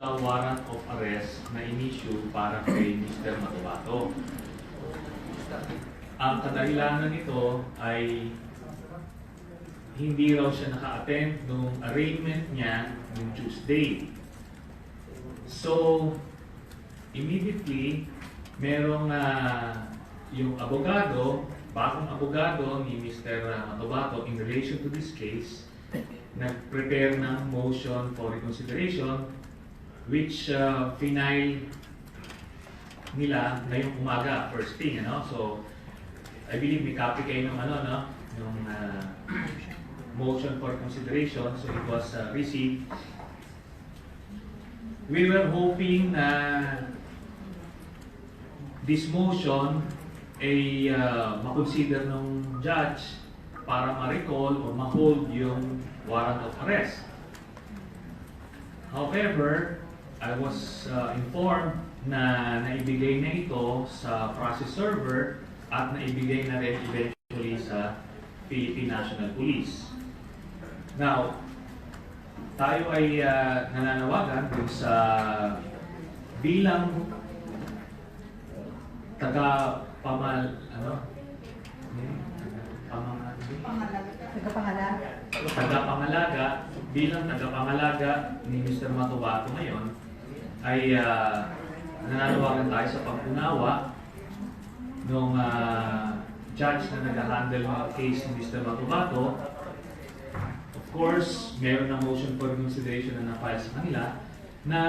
a warrant of arrest na inisyu para kay Mr. Matubato. Ang kadahilanan nito ay hindi raw siya naka-attend nung arraignment niya nung Tuesday. So, immediately, merong ah, yung abogado, bagong abogado ni Mr. Matubato in relation to this case, nag-prepare ng motion for reconsideration which uh, final nila ngayong umaga, first thing, ano? So, I believe may copy kayo ng ano, no? Yung uh, motion for consideration. So, it was uh, received. We were hoping na this motion ay uh, makonsider ng judge para ma-recall or ma-hold yung warrant of arrest. However, I was uh, informed na naibigay na ito sa process server at naibigay na rin eventually sa Philippine National Police. Now, tayo ay uh, nananawagan dun sa bilang taga pamal ano Nagkapangalaga. tagapangalaga bilang tagapangalaga ni Mr. Matubato ngayon ay uh, nananawagan tayo sa pagkunawa nung ah, judge na nag-handle ng case ni Mr. Matubato. Of course, meron na motion for reconsideration na na-file sa kanila na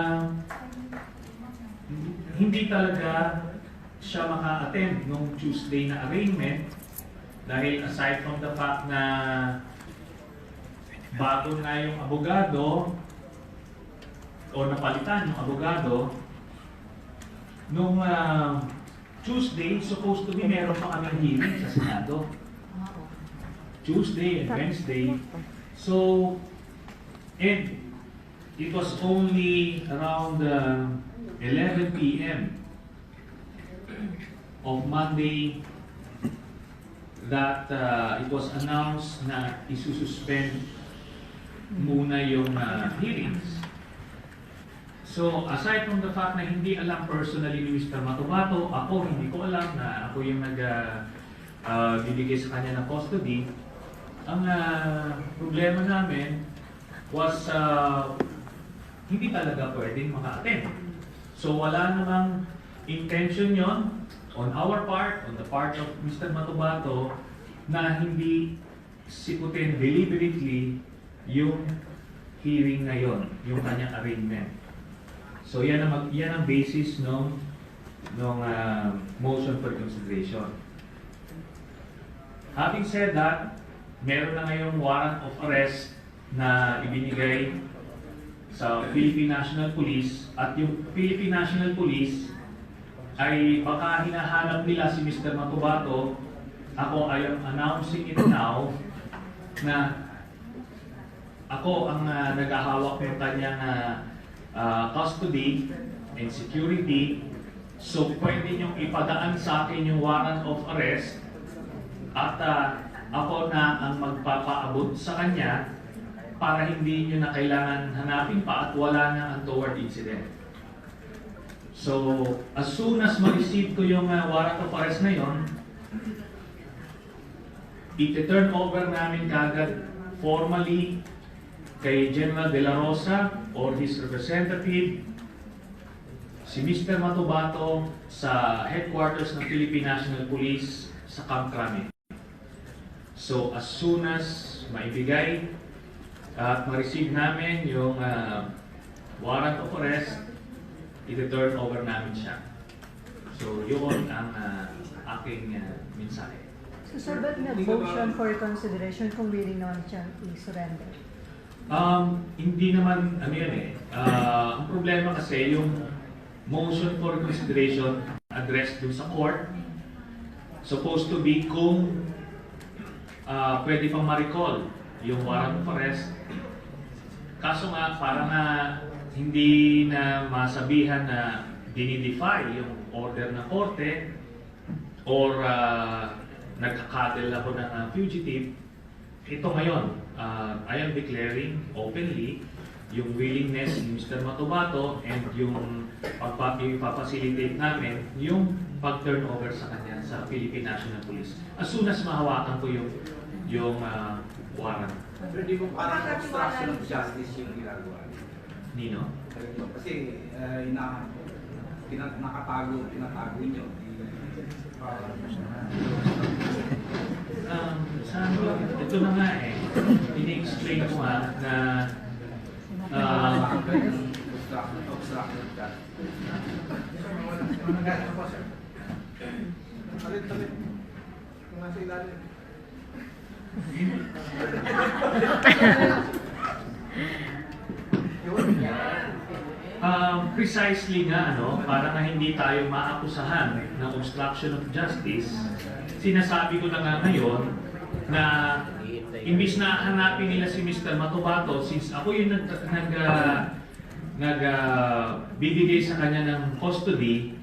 hindi talaga siya maka-attend nung Tuesday na arraignment dahil aside from the fact na bago na yung abogado o napalitan yung abogado nung ah, Tuesday supposed to be meron pa kami hearing sa Senado Tuesday and Wednesday so and it was only around uh, 11 p.m. of Monday that uh, it was announced na isususpend muna yung uh, hearings. So, aside from the fact na hindi alam personally ni Mr. Matubato, ako hindi ko alam na ako yung nag uh, uh, bibigay sa kanya ng custody, ang uh, problema namin was uh, hindi talaga pwedeng maka-attend. So, wala namang intention yon on our part, on the part of Mr. Matubato, na hindi sikutin deliberately yung hearing ngayon, yung kanyang arraignment. So yan ang, yan ang basis ng ng ah, motion for consideration. Having said that, meron na ngayong warrant of arrest na ibinigay sa Philippine National Police at yung Philippine National Police ay baka hinahanap nila si Mr. Matubato. Ako I am announcing it now na ako ang uh, naghahawak ng kanyang ah, ah, custody and security. So pwede niyong ipadaan sa akin yung warrant of arrest at ah, ako na ang magpapaabot sa kanya para hindi niyo na kailangan hanapin pa at wala na untoward incident. So, as soon as ma-receive ko yung uh, warrant of arrest na yon, iti-turn over namin kagad formally kay General De La Rosa or his representative, si Mr. Matubato sa headquarters ng Philippine National Police sa Camp Crame. So, as soon as maibigay at ma-receive namin yung uh, warrant of arrest, iti-turn over namin siya. So, yun ang uh, aking uh, mensahe. So, sir, ba't nag-motion for consideration kung willing naman siya i-surrender? Um, hindi naman, ano yan eh, ah, ang problema kasi yung motion for consideration addressed dun sa court, supposed to be kung ah, pwede pang ma-recall yung warrant of arrest. Kaso nga, para nga hindi na masabihan na dinidefy yung order ng korte or uh, nagkakadel ako ng ah, fugitive, ito ngayon, uh, I am declaring openly yung willingness ni Mr. Matubato and yung pagpa- yung ipapacilitate namin yung pag-turnover sa kanya sa Philippine National Police. As soon as mahawakan ko yung yung ah, warrant. Pero di ko parang obstruction of justice yung ginagawa. Nino? Kasi uh, ina, pina, nakatago, tinatago nyo. Um, sa ito na nga eh, ini-explain ko nga na ah, obstruction of justice. Talit, talit. Nasa ilalim. Um, precisely nga, ano, para nga hindi tayo maakusahan ng obstruction of justice, sinasabi ko na nga ngayon na imbis na hanapin nila si Mr. Matubato, since ako yung nag, nag, ah, nag ah, bibigay sa kanya ng custody,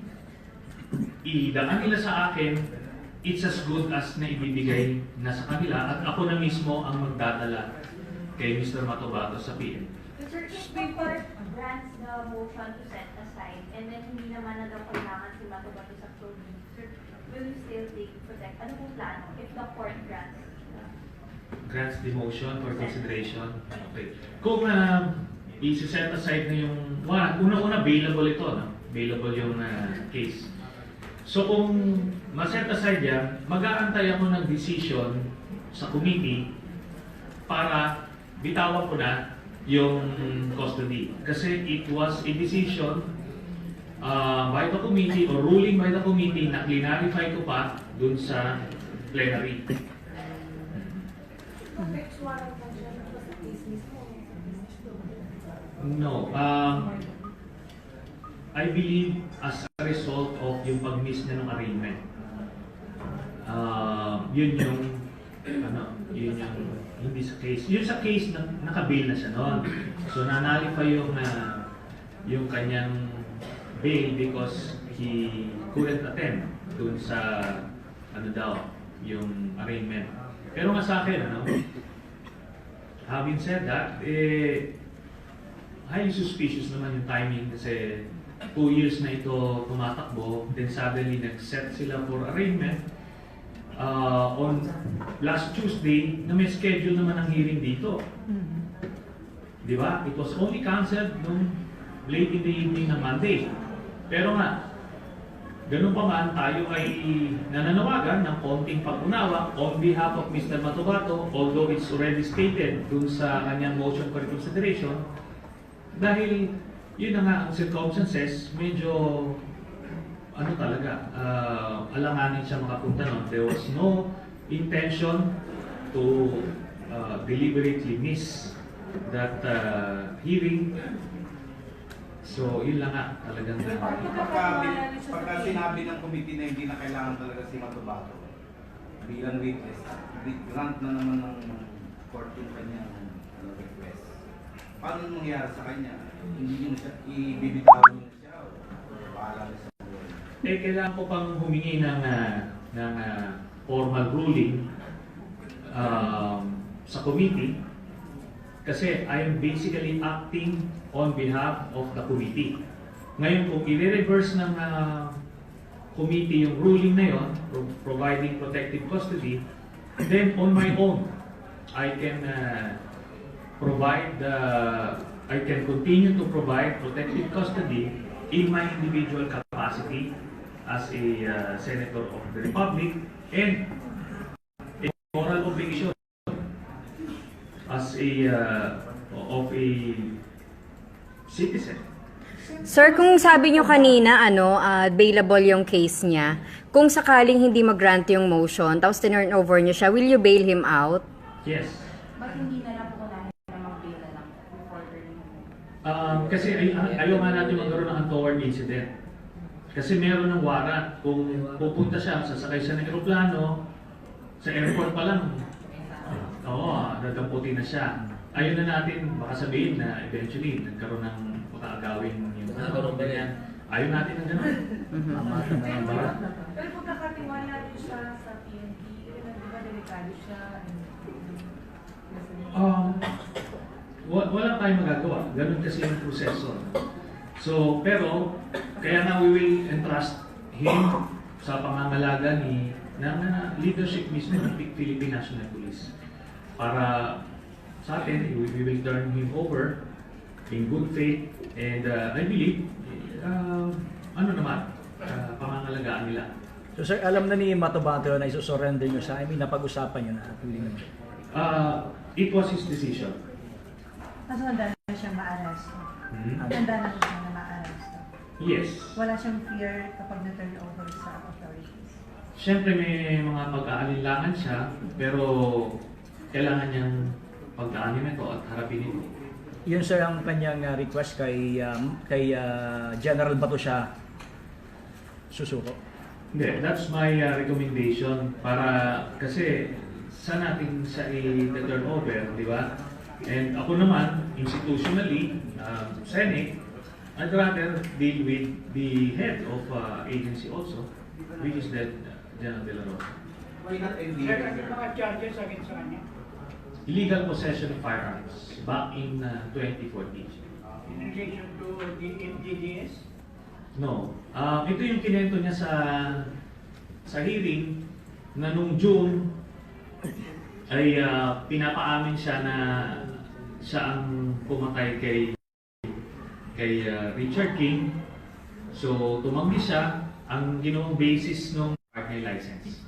idaan nila sa akin, it's as good as na ibibigay na sa kanila at ako na mismo ang magdadala kay Mr. Matubato sa PM. Sir, the court grants the motion to set aside and then hindi naman na daw kailangan si Matubato sa sir, will you still take protect? Ano pong plano if the court grants? grants the motion for consideration. Okay. Kung uh, i-set aside na yung, one, una-una available ito, no? available yung uh, case. So kung ma-set aside yan, mag-aantay ako ng decision sa committee para bitawan ko na yung custody. Kasi it was a decision uh, by the committee or ruling by the committee na clarify ko pa dun sa plenary. No. Um, I believe as a result of yung pag-miss niya ng arraignment. Uh, yun yung ano, yun yung hindi sa case. Yun sa case na nakabail na siya noon. So nanalify yung uh, yung kanyang bail because he couldn't attend dun sa ano daw, yung arraignment. Pero nga sa akin, ano, having said that, eh, highly suspicious naman yung timing kasi two years na ito tumatakbo, then suddenly nag-set sila for arraignment uh, on last Tuesday na may schedule naman ang hearing dito. Mhm. Di ba? It was only canceled nung late in the evening ng Monday. Pero nga, ganun pa man, tayo ay nananawagan ng konting pag-unawa on behalf of Mr. Matubato, although it's already stated dun sa kanyang motion for reconsideration, dahil yun na nga ang circumstances, medyo ano talaga, uh, alanganin siya makapunta nun. There was no intention to uh, deliberately miss that uh, hearing. So, yun lang nga, talagang Pagka, pagka sinabi ng committee na hindi na kailangan talaga si Matubato bilang witness, grant na naman ng court yung kanyang ano, request. Paano mangyayari sa kanya? Hindi nyo na siya, ibibitawan nyo na siya o bahala na sa buhay. Eh, kailangan ko pang humingi ng, ah, ng ah, formal ruling um, sa committee kasi I am basically acting on behalf of the committee. Ngayon, kung i-reverse ng ah, committee yung ruling na yon, pro- providing protective custody, then on my own, I can ah, provide the, I can continue to provide protective custody in my individual capacity as a uh, senator of the republic and a moral obligation as a uh, of a citizen. Sir, kung sabi nyo kanina, ano, ah, available yung case niya, kung sakaling hindi mag-grant yung motion, tapos tinurn over nyo siya, will you bail him out? Yes. Ba't hindi na lang po na mag-bail na lang? Um, kasi ay, ay- ayaw nga natin magkaroon ng untoward incident. Kasi meron ng warrant. Kung pupunta siya, sasakay siya ng aeroplano, sa airport pa lang, oo, dadamputin na siya. Ayaw na natin, baka sabihin na eventually nagkaroon ng pagkakagawin yung Ah, ganun ba yan? Ayaw natin ng gano'n. Diba? Pero kung nakatiwala din siya sa PNP, di ba delikado siya? Um, wa- wala tayong magagawa. Ganun kasi yung proseso. So, pero, kaya nga we will entrust him sa pangangalaga ni ng uh, leadership mismo ng Philippine National Police. Para sa atin, we, we will turn him over in good faith and uh, I believe, uh, ano naman, uh, pangangalagaan nila. So sir, alam na ni Matobato na isusurrender nyo siya. I mean, napag-usapan nyo na. Uh, it was his decision. Kaso handa na siya ma-arresto. Hmm? Handa na siya na ma-arresto. Yes. Wala siyang fear kapag na-turn over sa authorities. Siyempre may mga pag-aalinlangan siya, pero kailangan niyang pagdaanin ito at harapin ito. Yun sir ang kanyang uh, request kay um, kay uh, General Bato siya susuko. Hindi, that's my uh, recommendation para kasi sa natin siya i-turn over, di ba? And ako naman, institutionally, uh, Senate, I'd rather deal with the head of uh, agency also, which is the uh, General De La Rosa. Why not Sir, ano mga charges against sa kanya? Illegal possession of firearms back in uh, 2014. In relation to the MDDS? No. Um, ito yung kinento niya sa sa hearing na nung June ay ah, pinapaamin siya na siya ang pumatay kay kay ah, Richard King. So tumanggi siya ang ginawang basis ng partner license.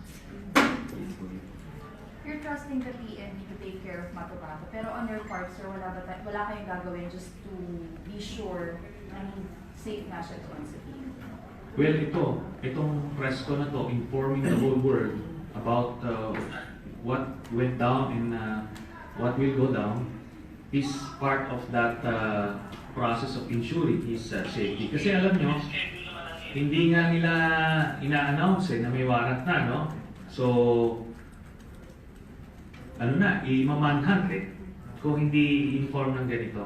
You're trusting the PNP to take care of Matubato, pero on your part, sir, wala, ba wala kayong gagawin just to be sure na safe na siya doon sa? Well, ito, itong press ko na to, informing the whole world about uh, what went down and uh, what will go down is part of that uh, process of ensuring his uh, safety. Kasi alam nyo, hindi nga nila ina-announce eh, na may warrant na, no? So, ano na, i-manhunt eh, kung hindi inform ng ganito.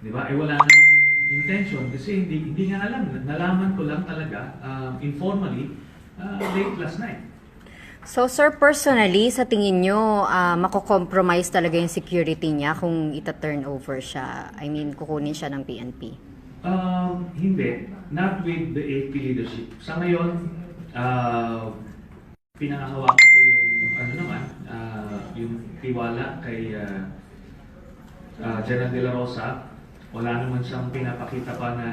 Di ba? Eh wala namang intention kasi hindi hindi nga alam. Nalaman ko lang talaga um, informally uh, late last night. So sir, personally, sa tingin nyo, ah, mako-compromise talaga yung security niya kung ita-turn over siya? I mean, kukunin siya ng PNP? Um, hindi. Not with the AP leadership. Sa ngayon, uh, pinangahawakan ko yung ano naman, uh, yung tiwala kay uh, uh, General De La Rosa. Wala naman siyang pinapakita pa na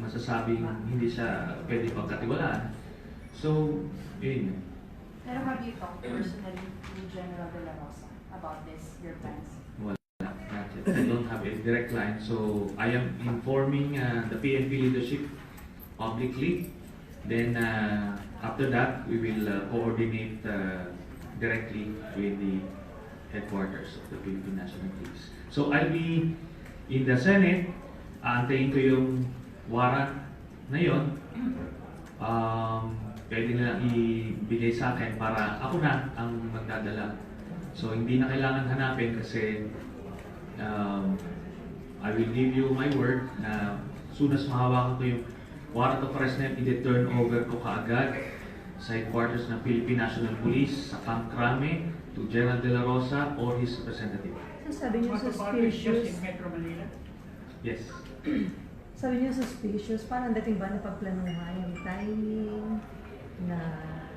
masasabing hindi siya pwede pagkatiwalaan. So, yun. Pero have you talked personally to General De La Rosa about this, your plans? Wala, not yet. I don't have a direct line. So I am informing uh, the PNP leadership publicly. Then uh, after that, we will uh, coordinate uh, directly with the headquarters of the Philippine National Police. So I'll be in the Senate. Aantayin ko yung warrant na yun. Um, pwede na ibigay sa akin para ako na ang magdadala. So hindi na kailangan hanapin kasi um, I will give you my word na soon as mahawakan ko yung warrant of arrest na i-turn over ko kaagad sa headquarters ng Philippine National Police sa Camp Crame to General De La Rosa or his representative. So sabi niyo suspicious, Metro Manila? Yes. sabi niyo suspicious, parang dating ba napagplanuhan yung timing na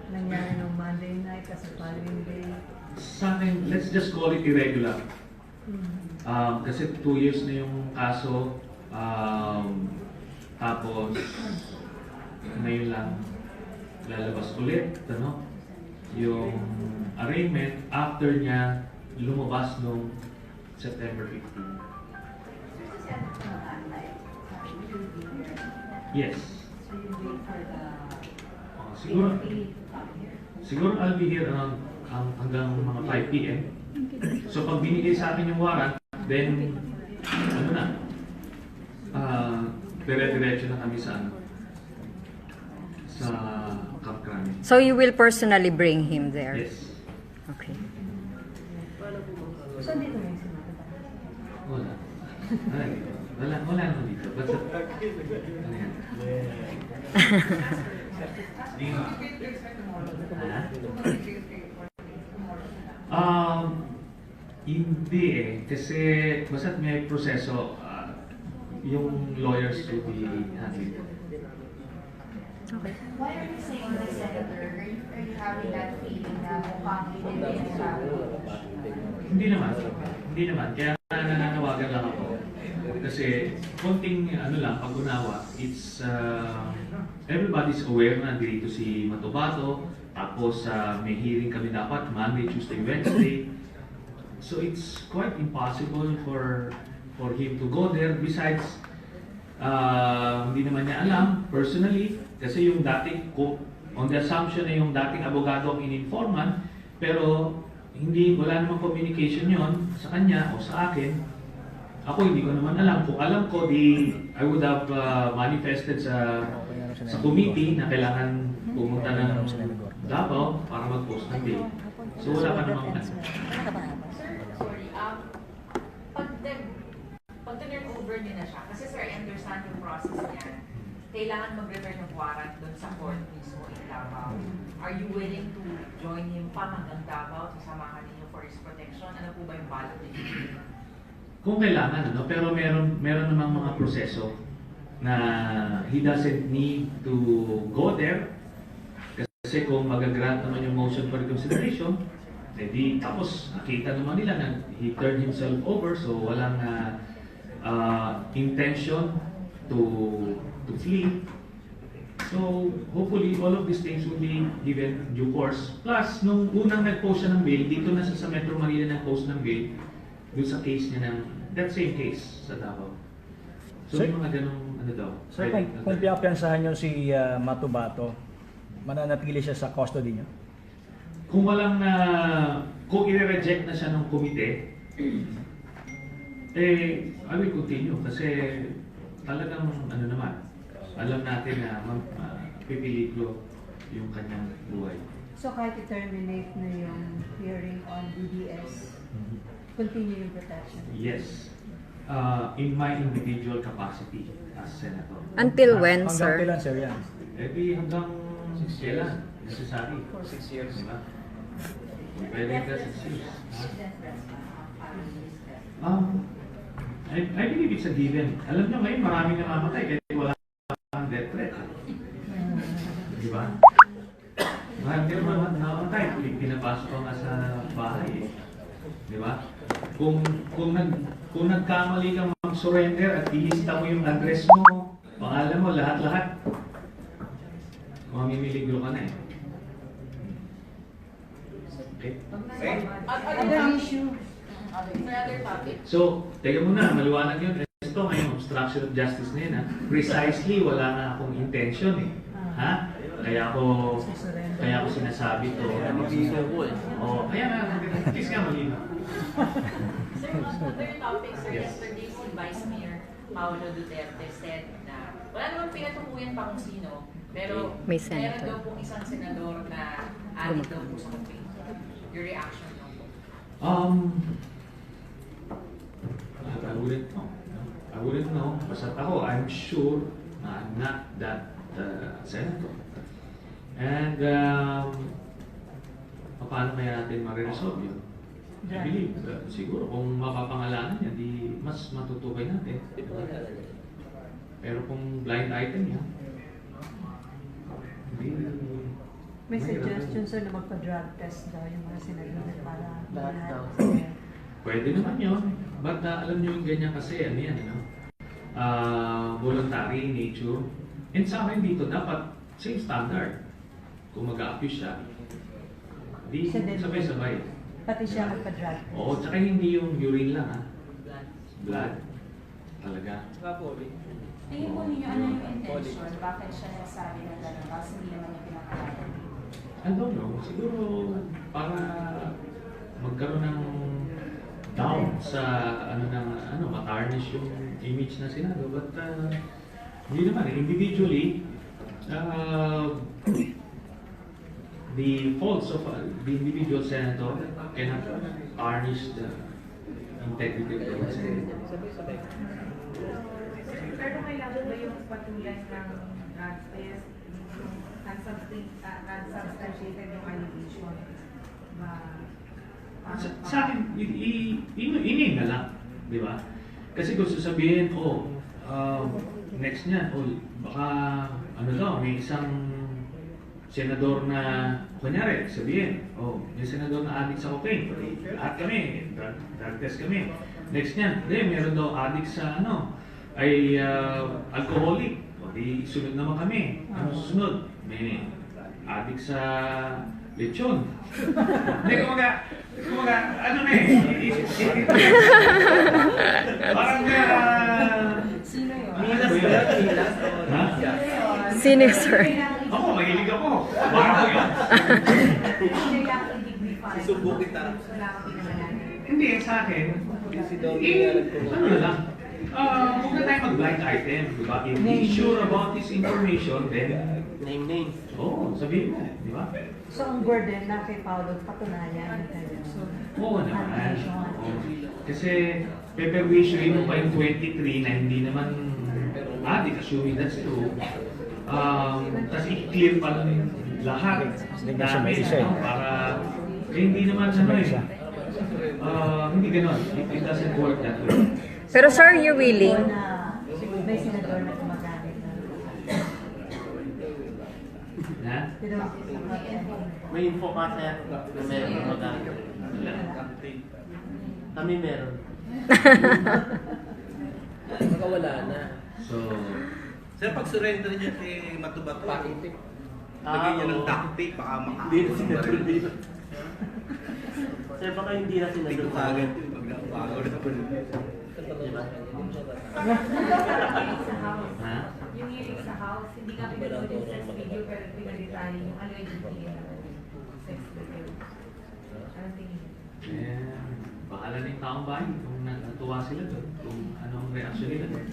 nangyari nung Monday night kasi following day. Sa akin, let's just call it irregular. Mhm. Um, kasi two years na yung kaso. Um, tapos, ngayon lang lalabas ulit, ano? Yung arraignment after niya lumabas nung September 15. Just to set up the timeline, sabi niyo, you'll be here. Yes. So you wait for the siguro, siguro I'll be here around um, hanggang mga 5 p.m. So pag binigay sa akin yung warrant, then ano na, ah, dire-diretso na kami sa ano, sa Camp Crame. So you will personally bring him there? Yes. Okay. So dito na yung Wala. Wala dito. Wala, wala naman dito. Basta, ano yan? Um, hindi eh. Kasi basta't may proseso, ah, yung lawyers will be handling it. Okay. Why are you saying that, Senator? Are you, are you having that feeling na mukhang hindi siya? Hindi naman. Hindi naman. Kaya nananawagan lang ako. Kasi konting ano lang, pag-unawa, it's uh, everybody's aware na dito si Matubato. Tapos uh, may hearing kami dapat Monday, Tuesday, Wednesday. So it's quite impossible for for him to go there. Besides, uh, hindi naman niya alam personally kasi yung dating ko on the assumption na yung dating abogado ang in-informan pero hindi wala namang communication yon sa kanya o sa akin ako hindi ko naman alam kung alam ko di I would have uh, manifested sa sa committee na kailangan pumunta ng Davao para mag-post ng bill so wala pa namang sorry, um, pag pag turn over niyo siya, kasi sir, I understand yung process niya, kailangan mag-return ng warrant doon sa court mismo in Davao. Are you willing to join him pa hanggang Davao, sasamahan ninyo for his protection? Ano po ba yung balot niyo? Kung kailangan ano? Pero meron meron namang mga proseso na he doesn't need to go there. Kasi kung magagrant naman yung motion for reconsideration edi tapos nakita naman nila na he turned himself over so walang uh, uh, intention to to flee. So hopefully all of these things will be given due course. Plus nung unang nag-post siya ng bail dito na sa, Metro Manila nag-post ng bail dun sa case niya ng that same case sa Davao. So Sir- may mga ganong ano daw. Sir, kung, kung piyapiansahan nyo si ah, Matubato, mananatili siya sa custody niyo? Kung walang na kung i-reject na siya ng komite, eh, I will continue kasi talagang ano naman, alam natin na mag, uh, pipiligro yung kanyang buhay. So kahit i-terminate na yung hearing on DDS, continue yung protection. Yes. Uh, in my individual capacity as senator. Until when, Hanggang sir? kailan, sir, yan? Eh di hanggang kailan? Necessary. Six years. Diba? Pwede ka six years. Um, I, I believe it's a given. Alam nyo ngayon, maraming namamatay kahit wala kang death threat. Di ba? Marami naman namamatay. Pinapasok ka nga sa bahay. eh. Di ba? Kung, kung, nag, kung nagkamali kang mag-surrender at ilista mo yung address mo, pangalan mo, lahat-lahat, mamimiligro ka na eh. Okay? So, teka muna, maliwanag yun. Ito ngayon, obstruction of justice na yun. Ha? Precisely, wala na akong intention eh. Ha? Kaya ako, kaya ako sinasabi to. Oh, kaya nga, at least nga malinaw. Sir, on other topic, sir, Yes. yesterday si Vice Mayor Paolo Duterte said na wala namang pinatukuyan pa kung sino, pero May meron daw pong isang senador na added daw po sa campaign. Your reaction lang po. Um, I wouldn't know. no? I wouldn't know. Basta ako, I'm sure na I'm not that uh, senator. And, um, paano kaya natin ma-resolve yun? I believe, uh, siguro kung mapapangalanan niya, di mas matutukoy natin. Pero kung blind item yan, hindi, may suggestion sir na magpa-drug test daw yung mga senador para Lahat daw. Pwede naman yun. But uh, alam nyo yung ganyan kasi, ano yan, ano? Ah, voluntary nature. And sa akin dito, dapat same standard. Kung mag-a-accuse siya, di Siya din. sabay-sabay. Pati siya magpa-drug test. Oo, tsaka hindi yung urine lang, ha? Blood. Talaga. Tingin po ninyo, ano yung intention? Bakit siya nagsabi ng gano'n? Kasi hindi naman niya pinakalaman. I don't know. Siguro para magkaroon ng down sa ano ng ano matarnish yung image na Senado but uh, hindi naman eh. individually uh, the faults of uh, the individual senator cannot tarnish the integrity of the Senate. Pero kailangan ba yung patulan ng uh, unsubstantiated yung allegation? Sa, sa akin, i- i- in- inin na lang. Di ba? Kasi kung sasabihin, oh, um, next niyan, oh, baka, ano daw, may isang senador na, kunyari, sabihin, oh, may senador na addict sa cocaine. At kami, drug, drug test kami. Next niyan, hindi, meron daw addict sa, ano, ay uh, alcoholic. O di, sunod naman kami. Ano susunod? May addict sa lechon. Hindi, kumaga, kumaga, ano na eh. Parang, uh, Sino yun? Ba yun? Sino, sir? Ako, mahilig ako. Baka ko yun. Susubo kita. Hindi, sa akin, eh, ano lang, uh, huwag na tayo mag-blind item, di ba? If he's sure about this information, then, Name names. oo, oh, sabihin mo, di ba? So, ang burden na kay Paolo, patunayan. So, Oo naman. Kasi, peperwisyoin mo pa yung 23 na hindi naman adik, assuming that's true. Um, Tapos i-clear pa lang lahat may namin, eh. ano, para, eh, hindi naman ano May eh. isa. Uh, hindi ganon. It, it doesn't work that way. Pero sir, you're willing? May senador na gumagamit na. May info ka sir na meron na magamit. Wala. Kami meron. Nakawala na. So, Sir, pag surrender niya kay Matubato, Pakitik. Lagyan niya ng oo. duct tape, baka Hindi na dito. Sir, baka hindi na sinadol Tingko sa kagad yun, pag napagod na po. Di ba? sa house. ha? Yung hearing sa house, hindi nga pinanood yung sex video pero pinag-detalye yung allegedly na sex video. Anong tingin? Eh, bahala na yung taong bayan kung natuwa sila doon, kung anong reaksyon nila doon.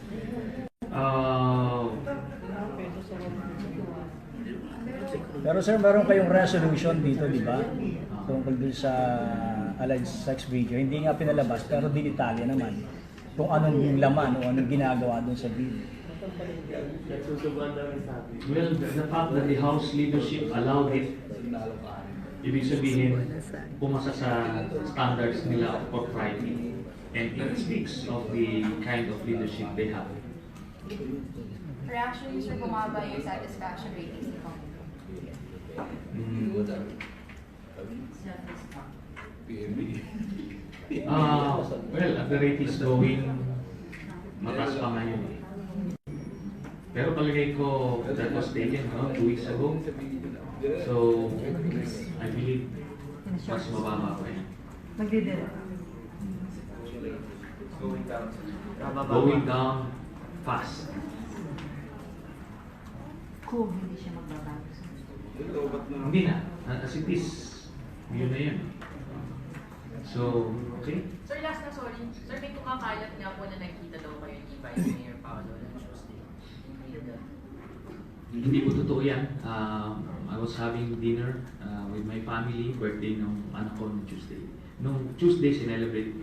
Uh, Pero sir, meron kayong resolution dito, di ba? Tungkol dun sa alleged sex video. Hindi nga pinalabas, pero dinitalya naman kung anong laman o anong ginagawa dun sa video. Well, the, fact that the House leadership allowed it, ibig sabihin, pumasa sa standards nila of propriety. And it speaks of the kind of leadership they have. Reaction sir, bumaba yung satisfaction ratings ni Kong. Ah, well, at the rate is going, mataas pa ngayon eh. Pero palagay ko, that was taken no, two weeks ago. So, I believe, mas mababa pa yan. magdidirect. Going down. Going down fast. Kung hindi siya magbabago. Na. Hindi na, as it is, yun na yun. So, okay. Sir, last na sorry. Sir, may kumakalat nga po na nakita daw kayo ni Vice Mayor Paolo ng Tuesday. Hindi po totoo yan. Um, I was having dinner uh, with my family, birthday nung anak ko nung Tuesday. Nung Tuesday, sinelebrate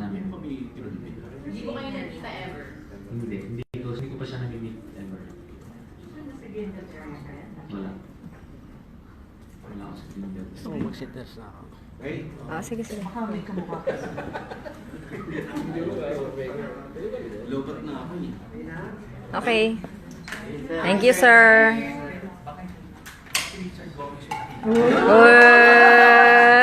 namin. Hindi ko kayo nakita ever. Hindi, hindi ko, hindi ko pa siya nag-meet ever. Wala. Wala ako sa Tinder. Gusto mo mag-sit-test na ako. Ah, sige, sige. Baka may kamukha ka. lobat na ako eh. Okay. Thank you, sir. Uy!